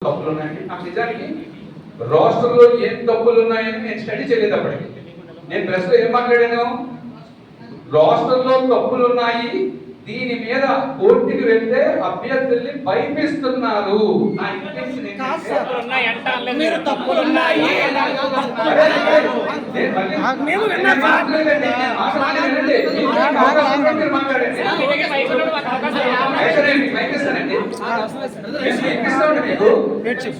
తప్పులు ఉన్నాయండి నాకు నిజానికి రాష్ట్రంలో ఏం తప్పులు ఉన్నాయని నేను స్టడీ చేయలేదు అప్పటికి నేను ప్రెస్లో ఏం మాట్లాడాను రాష్ట్రంలో తప్పులు ఉన్నాయి దీని మీద కోర్టుకి వెళ్తే అభ్యర్థుల్ని భయపిస్తున్నారు నా మాట్లాడండి, మీకు.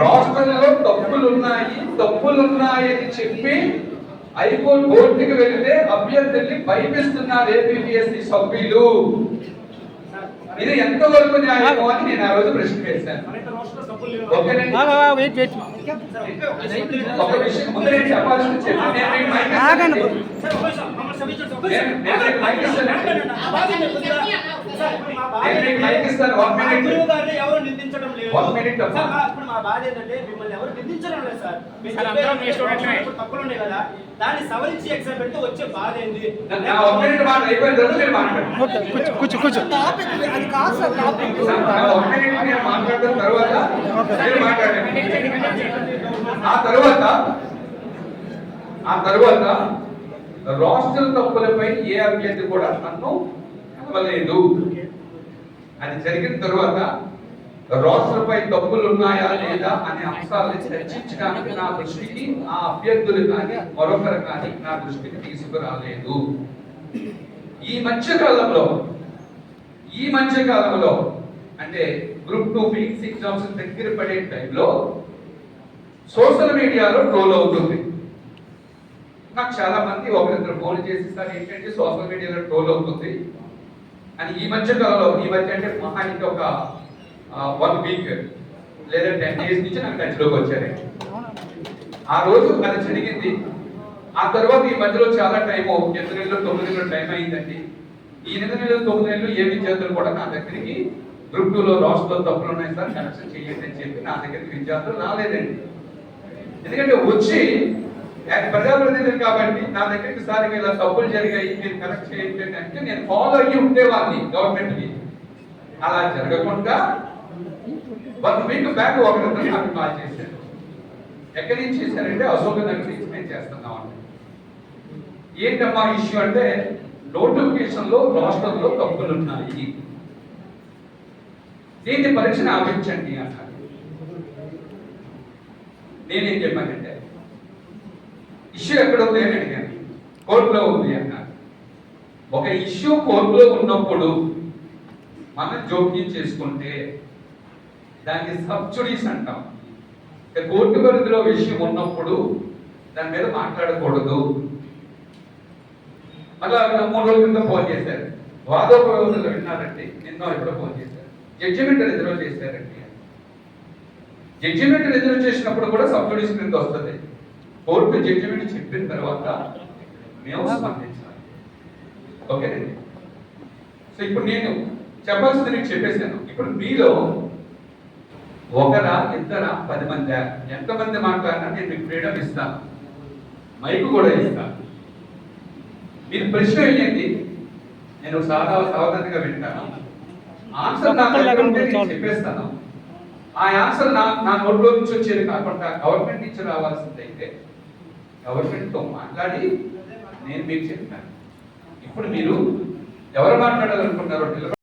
రాష్ట్రంలో తప్పులున్నాయి తప్పులున్నాయని చెప్పి హైకోర్టు కోర్టుకి వెళ్తే అభ్యర్థుల్ని భయపిస్తున్నారు ఏపీఎస్సి సభ్యులు. ఇది ఎంతవరకు న్యాయమో అని నేను ఆ రోజు ప్రశ్న వేశాను ఓకేనండి వెయిట్ వెయిట్ ఒక విషయం ముందు నేను చెప్పాల్సింది చెప్పి minute అమ్మా. సార్, మా- ఇప్పుడు మా బాధ ఏంటంటే మిమ్మల్ని ఎవరు నిందించడం లేదు సార్. మీరు తప్పులు ఉన్నాయి కదా. దాన్ని సవరించి ఎగ్జామ్ పెడితే వచ్చే బాధ ఏంది? నా వన్ మినిట్ మాట అయిపోయిన తర్వాత మీరు మాట్లాడండి. ఓకే కూర్చో కూర్చో కూర్చో. అది కాదు సార్ టాపిక్ నా వన్ మినిట్ నేను మాట్లాడిన తర్వాత మీరు మాట్లాడండి. ఆ తర్వాత ఆ తర్వాత రాష్ట్ర తప్పులపై ఏ అభ్యర్థి కూడా నన్ను ఇవ్వలేదు అది జరిగిన తర్వాత రాష్ట్రపై డబ్బులు ఉన్నాయా లేదా అనే అంశాలను చర్చించడానికి నా దృష్టికి ఆ అభ్యర్థులు కానీ మరొకరు కానీ నా దృష్టికి తీసుకురాలేదు. ఈ మధ్య కాలంలో ఈ మధ్య కాలంలో అంటే గ్రూప్ టూ ఫిజిక్స్ ఎగ్జామ్స్ దగ్గర పడే టైంలో సోషల్ మీడియాలో ట్రోల్ అవుతుంది. నాకు చాలా మంది ఒకరిద్దరు ఫోన్ చేసి సార్ ఏంటంటే సోషల్ మీడియాలో ట్రోల్ అవుతుంది? అని ఈ మధ్య కాలంలో ఈ మధ్య అంటే మహా ఒక వన్ వీక్ లేదా టెన్ డేస్ నుంచి నాకు టచ్లోకి వచ్చారు. ఆ రోజు అది జరిగింది. ఆ తర్వాత ఈ మధ్యలో చాలా టైం ఎనిమిది నెలలు తొమ్మిది నెలలు టైం అయిందండి. ఈ ఎనిమిది నెలలు తొమ్మిది నెలలు ఏ విద్యార్థులు కూడా నా దగ్గరికి గ్రూప్ టూలో రాష్ట్రంలో తప్పులు ఉన్నాయి సార్ కనెక్షన్ చేయండి అని చెప్పి నా దగ్గరికి విద్యార్థులు రాలేదండి. ఎందుకంటే వచ్చి ఆయన ప్రజాప్రతినిధులు కాబట్టి నా దగ్గరికి సార్ ఇలా తప్పులు జరిగాయి మీరు కరెక్ట్ చేయండి అంటే నేను ఫాలో అయ్యి ఉండేవాడిని గవర్నమెంట్కి అలా జరగకుండా వన్ వీక్ బ్యాక్ ఒకరిద్దరు నాకు కాల్ చేశారు. ఎక్కడి నుంచి చేశారంటే అశోక నగర్ నుంచి మేము చేస్తున్నాం అంటే. ఏంటమ్మా ఇష్యూ అంటే నోటిఫికేషన్లో రాష్ట్రంలో తప్పులు ఉన్నాయి. దీన్ని పరీక్షను ఆపించండి అన్నారు నేనేం చెప్పానంటే ఇష్యూ ఎక్కడ ఉంది? అని అడిగాను. కోర్టులో ఉంది అన్నారు. ఒక ఇష్యూ కోర్టులో ఉన్నప్పుడు మనం జోక్యం చేసుకుంటే దాన్ని సబ్సిడీస్ అంటాం. కోర్టు పరిధిలో విషయం ఉన్నప్పుడు దాని మీద మాట్లాడకూడదు. మళ్ళా మూడు రోజుల కింద ఫోన్ చేశారు. వాదోపయోగులు విన్నారండి. నిన్న ఎప్పుడో ఫోన్ చేశారు. జడ్జిమెంట్ రిజర్వ్ చేశారండి. జడ్జిమెంట్ రిజర్వ్ చేసినప్పుడు కూడా సబ్సిడీస్ కింద వస్తుంది. కోర్టు జడ్జిమెంట్ చెప్పిన తర్వాత మేము స్పందించాలి. ఓకేనండి. సో ఇప్పుడు నేను చెప్పాల్సింది నీకు చెప్పేశాను. ఇప్పుడు మీలో ఒకరా ఇద్దరా పది మంది? ఎంతమంది మాట్లాడినా నేను మీకు ఫ్రీడమ్ ఇస్తాను మైక్ కూడా ఇస్తాను మీరు ప్రశ్న వేయండి. నేను చాలా సావధానంగా వింటాను. ఆన్సర్ నా దగ్గర ఉంటే నేను చెప్పేస్తాను. ఆ ఆన్సర్ నా నా నోట్లో నుంచి వచ్చేది కాకుండా గవర్నమెంట్ నుంచి రావాల్సిందైతే గవర్నమెంట్తో మాట్లాడి నేను మీకు చెప్పాను. ఇప్పుడు మీరు ఎవరు మాట్లాడాలనుకుంటున్నారో నిలబడి